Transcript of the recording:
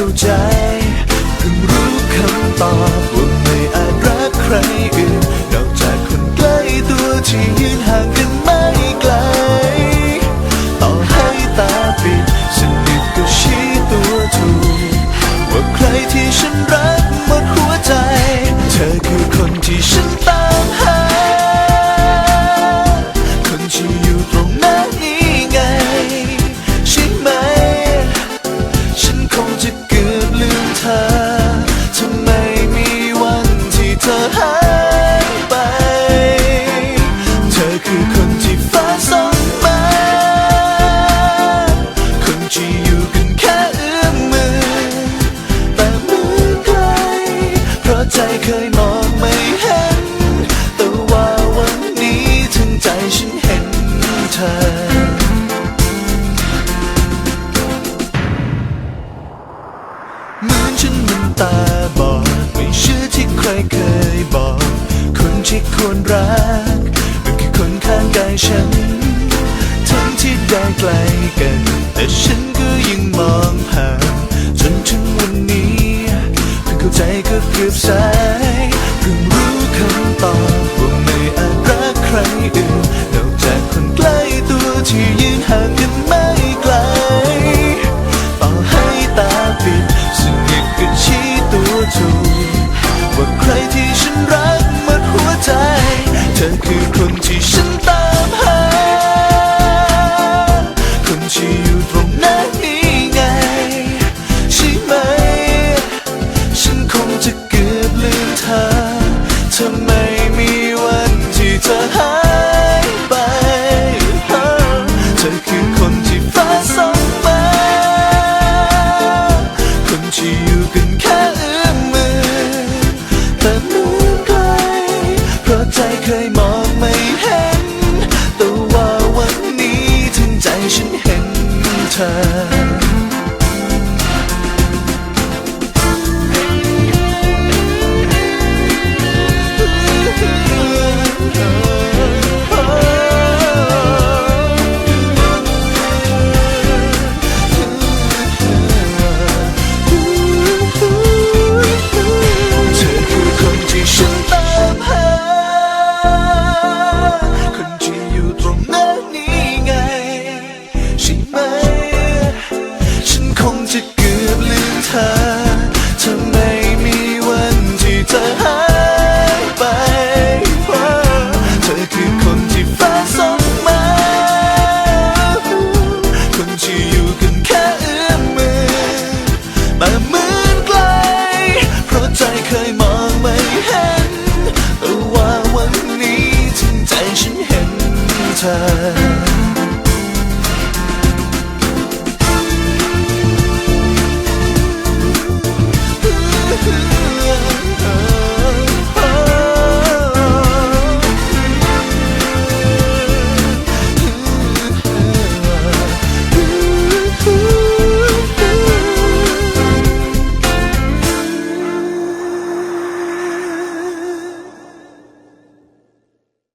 เ้าใจเพิ่งรู้คำตอบว่าไม่อาจรักใครอื่น นอกจากคนใกล้ตัวที่ยืนห่างกันไม่ไกล ต่อให้ตาปิดสนิทก็ชี้ตัวถูกว่าใครที่ฉันรัก เพราะใจเคยมองไม่เห็น แต่ว่าวันนี้ถึงใจฉันเห็นเธอเหมือนฉันมันตาบอดไม่เชื่อที่ใครเคยบอก คนที่ควรรักมันคือคนข้างกายฉัน ทั้งที่ได้ไกลกัน แต่ฉันก็ยังมองผ่านจนถึงวันนี้เพิ่งเข้าใจก็เกือบสาย ค ช่ไหม ฉันคงจะเกือบลืมเธอทำไมมีวันที่เธอหายไป เธอคือคนที่ฟ้าส่งมา คนที่อยู่กันแค่เอื้อมมือแต่เหมือนไกล เพราะใจเคยมองไม่เห็นแต่ว่าวันนี้ถึงใจฉันเห็นเธอ